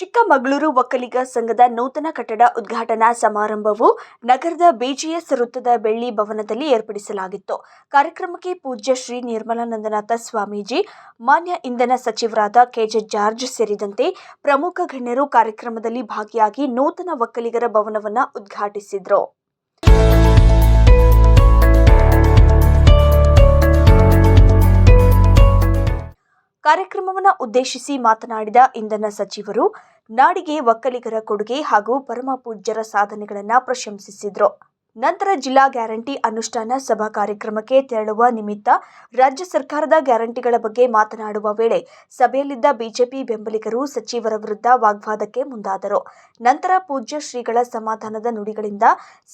ಚಿಕ್ಕಮಗಳೂರು ಒಕ್ಕಲಿಗ ಸಂಘದ ನೂತನ ಕಟ್ಟಡ ಉದ್ಘಾಟನಾ ಸಮಾರಂಭವು ನಗರದ ಬಿಜಿಎಸ್ ವೃತ್ತದ ಬೆಳ್ಳಿ ಭವನದಲ್ಲಿ ಏರ್ಪಡಿಸಲಾಗಿತ್ತು. ಕಾರ್ಯಕ್ರಮಕ್ಕೆ ಪೂಜ್ಯ ಶ್ರೀ ನಿರ್ಮಲಾನಂದನಾಥ ಸ್ವಾಮೀಜಿ, ಮಾನ್ಯ ಇಂಧನ ಸಚಿವರಾದ ಕೆಜೆ ಜಾರ್ಜ್ ಸೇರಿದಂತೆ ಪ್ರಮುಖ ಗಣ್ಯರು ಕಾರ್ಯಕ್ರಮದಲ್ಲಿ ಭಾಗಿಯಾಗಿ ನೂತನ ಒಕ್ಕಲಿಗರ ಭವನವನ್ನು ಉದ್ಘಾಟಿಸಿದರು. ಕಾರ್ಯಕ್ರಮವನ್ನು ಉದ್ದೇಶಿಸಿ ಮಾತನಾಡಿದ ಇಂಧನ ಸಚಿವರು, ನಾಡಿಗೆ ಒಕ್ಕಲಿಗರ ಕೊಡುಗೆ ಹಾಗೂ ಪರಮ ಪೂಜ್ಯರ ಸಾಧನೆಗಳನ್ನು ಪ್ರಶಂಸಿಸಿದರು. ನಂತರ ಜಿಲ್ಲಾ ಗ್ಯಾರಂಟಿ ಅನುಷ್ಠಾನ ಸಭಾ ಕಾರ್ಯಕ್ರಮಕ್ಕೆ ತೆರಳುವ ನಿಮಿತ್ತ ರಾಜ್ಯ ಸರ್ಕಾರದ ಗ್ಯಾರಂಟಿಗಳ ಬಗ್ಗೆ ಮಾತನಾಡುವ ವೇಳೆ ಸಭೆಯಲ್ಲಿದ್ದ ಬಿಜೆಪಿ ಬೆಂಬಲಿಗರು ಸಚಿವರ ವಿರುದ್ಧ ವಾಗ್ವಾದಕ್ಕೆ ಮುಂದಾದರು. ನಂತರ ಪೂಜ್ಯ ಶ್ರೀಗಳ ಸಮಾಧಾನದ ನುಡಿಗಳಿಂದ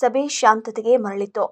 ಸಭೆ ಶಾಂತತೆಗೆ ಮರಳಿತು.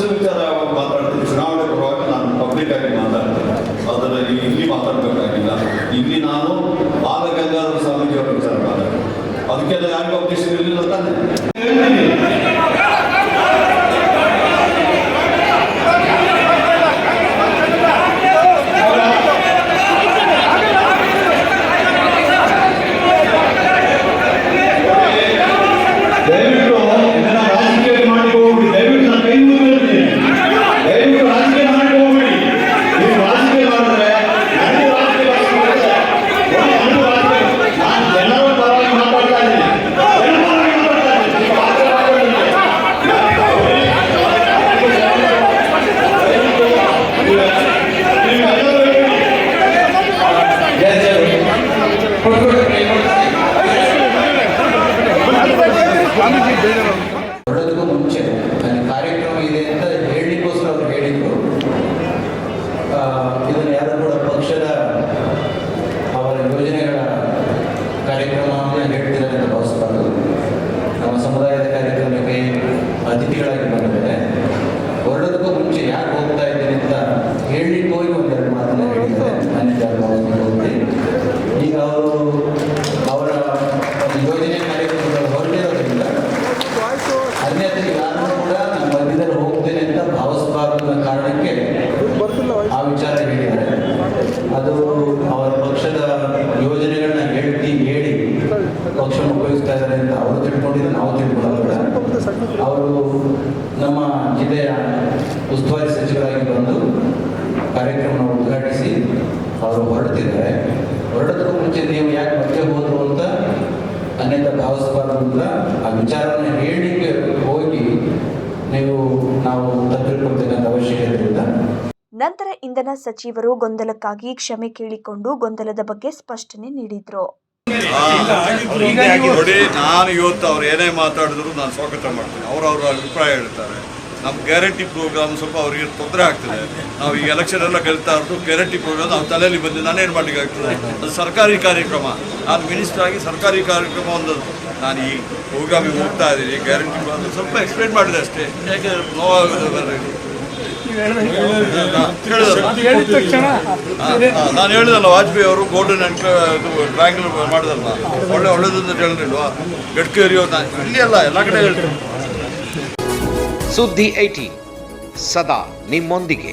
ಪಕ್ಷದ ವಿಚಾರ ಯಾವಾಗ ಮಾತಾಡ್ತೀನಿ ಚುನಾವಣೆ ಬರುವಾಗ ನಾನು ಪಬ್ಲಿಕ್ ಆಗಿ ಮಾತಾಡ್ತೀನಿ. ಅದರಲ್ಲಿ ಇಲ್ಲಿ ಮಾತಾಡಬೇಕಾಗಿಲ್ಲ. ಇಲ್ಲಿ ನಾನು ಬಾಲಗಂಗಾಧರ ಸ್ವಾಮೀಜಿ ಅವರ ವಿಚಾರ ಮಾತಾಡ್ತೀನಿ. ಅದಕ್ಕೆಲ್ಲ ಯಾರಿಗೂ ಅವಕಾಶ ಇರಲಿಲ್ಲ ತಾನೆ ದಯವಿಟ್ಟು ಇದನ್ನ ರಾಜಕೀಯ ಮಾಡಿಕೋಬೇಡಿ ದಯವಿಟ್ಟು ನಾನು ಕೈ ಮುಗಿದಿರ್ತೀನಿ ದಯವಿಟ್ಟು ರಾಜಕೀಯ ಮಾಡಿಕೋಬೇಡಿ ನೀವು ರಾಜಕೀಯ ಮಾಡಿದ್ರೆ ನನಗೂ ರಾಜಕೀಯ ಮಾಡಿದ್ರೆ ನನಗೂ ರಾಜಕೀಯ ನಾನು ಜನರ ಪರವಾಗಿ ಮಾತಾಡ್ತಾ ಇದ್ದೀನಿ ಜನರ ಪರವಾಗಿ ಮಾತಾಡ್ತಾ ಇದ್ದೀನಿ ನೀವು ರಾಜಕೀಯ ಮಾಡಬೇಡಿ. ನೀವೆಲ್ಲರೂ ಹೊರಡೋದಕ್ಕೂ ಮುಂಚೆ ನನ್ನ ಕಾರ್ಯಕ್ರಮ ಇದೆ ಅಂತ ಹೇಳಲಿಕ್ಕೋಸ್ಕರ ಅವ್ರು ಹೇಳಿದ್ರು ಆ, ಇದನ್ನು ಯಾರು ಕೂಡ ಪಕ್ಷದ ಅವರ ಯೋಜನೆಗಳ ಕಾರ್ಯಕ್ರಮವನ್ನು ಹೇಳ್ತಿದ್ದಾರೆ ಅಂತ ಭಾವಿಸಬಾರ್ದು ನಮ್ಮ ಸಮುದಾಯದ ಕಾರ್ಯಕ್ರಮಕ್ಕೆ ಅತಿಥಿಗಳಾಗಿ ಬಂದಿದ್ದಾರೆ ಹೊರಡೋದಕ್ಕೂ ಮುಂಚೆ ಯಾಕೆ ಹೋಗ್ತಾ ಇದ್ದೀನಿ ಅಂತ ಹೇಳಲಿಕ್ಕೆ ಹೋಗಿ ಒಂದೆರಡು ಮಾತನ್ನ ಹೇಳಿದ್ದಾರೆ ನನ್ನ ಭಾವಿಸ್ಲಿಕ್ಕೆ ಹೋಗಿ ಈಗ ಅವರು ಅವರ ಒಂದು ಯೋಜನೆ ಕಾರ್ಯಕ್ರಮಗಳು ಹೊರಟಿರೋದ್ರಿಂದ ಅನ್ಯತೆ ಯಾರು ಕೂಡ ನಮ್ಮ ಮಧ್ಯದಲ್ಲಿ ಹೋಗ್ತೇನೆ ಅಂತ ಭಾವಿಸಬಾರದು ಅನ್ನೋ ಕಾರಣಕ್ಕೆ ಆ ವಿಚಾರ ಹೇಳಿದ್ದಾರೆ. ಅದು ಅವರ ಪಕ್ಷದ ಯೋಜನೆಗಳನ್ನ ಹೇಳ್ತಿ, ಹೇಳಿ ಪಕ್ಷವನ್ನು ಉಪಯೋಗಿಸ್ತಾ ಇದ್ದಾರೆ ಅಂತ ಅವರು ತಿಳ್ಕೊಂಡಿದ್ದು ನಾವು ತಿಳ್ಕೊಳ್ಳೋದಿಲ್ಲ ಅವರು ನಮ್ಮ ಜಿಲ್ಲೆಯ ಉಸ್ತುವಾರಿ ಸಚಿವರಾಗಿ ಬಂದು ಕಾರ್ಯಕ್ರಮವನ್ನು ಉದ್ಘಾಟಿಸಿ ಅವರು ಹೊರಡ್ತಿದ್ದಾರೆ. ಹೊರಡೋದಕ್ಕೂ ಮುಂಚೆ ನೀವು ಯಾಕೆ ಮತ್ತೆ ಹೋದ್ರು ಅಂತ ಅನೇಕ ಭಾವಿಸಬಾರ್ದು ಆ ವಿಚಾರವನ್ನು ಹೇಳಲಿಕ್ಕೆ ಹೋಗಿ ನೀವು ನಾವು ತಪ್ಪಿಕೊಳ್ತೇವೆ ನಂತರ ಇಂಧನ ಸಚಿವರು ಗೊಂದಲಕ್ಕಾಗಿ ಕ್ಷಮೆ ಕೇಳಿಕೊಂಡು ಗೊಂದಲದ ಬಗ್ಗೆ ಸ್ಪಷ್ಟನೆ ನೀಡಿದ್ರು. ನೋಡಿ, ನಾನು ಇವತ್ತು ಅವ್ರು ಏನೇ ಮಾತಾಡಿದ್ರು ನಾನು ಸ್ವಾಗತ ಮಾಡ್ತೀನಿ. ಅವ್ರು ಅವರ ಅಭಿಪ್ರಾಯ ಹೇಳ್ತಾರೆ. ನಮ್ಮ ಗ್ಯಾರಂಟಿ ಪ್ರೋಗ್ರಾಮ್ ಸ್ವಲ್ಪ ಅವರಿಗೆ ತೊಂದರೆ ಆಗ್ತದೆ. ನಾವು ಈಗ ಎಲೆಕ್ಷನ್ ಎಲ್ಲ ಗೆಲ್ತಾ ಇರೋದು, ಗ್ಯಾರಂಟಿ ಪ್ರೋಗ್ರಾಮ್ ನಾವು ತಲೆಯಲ್ಲಿ ಬಂದು ನಾನೇನು ಮಾಡ್ಲಿಕ್ಕೆ ಆಗ್ತದೆ? ಅದು ಸರ್ಕಾರಿ ಕಾರ್ಯಕ್ರಮ. ನಾನು ಮಿನಿಸ್ಟರ್ ಆಗಿ ಸರ್ಕಾರಿ ಕಾರ್ಯಕ್ರಮ ಒಂದು ನಾನು ಈ ಪ್ರೋಗ್ರಾಮಿಗೆ ಹೋಗ್ತಾ ಇದ್ದೀನಿ. ಗ್ಯಾರಂಟಿ ಪ್ರೋಗ್ರಾಮ್ ಸ್ವಲ್ಪ ಎಕ್ಸ್ಪ್ಲೇನ್ ಮಾಡಿದೆ ಅಷ್ಟೇ. ಯಾಕೆ ನೋವಾಗೋದು ಬೇರೆ ನಾನು ಹೇಳಿದಲ್ಲ ವಾಜಪೇಯಿ ಅವರು ಗೋಲ್ಡನ್ ಟ್ರಯಾಂಗಲ್ ಮಾಡಿದಲ್ಲ ಒಳ್ಳೆ ಒಳ್ಳೇದಂತ ಹೇಳಿಲ್ವಾ ಗಡ್ಕೇರಿ ಅವ್ರು ಇಲ್ಲಿ ಅಲ್ಲ, ಎಲ್ಲ ಕಡೆ ಹೇಳ್ತೀನಿ ಸುದ್ದಿ ಐಟಿ ಸದಾ ನಿಮ್ಮೊಂದಿಗೆ.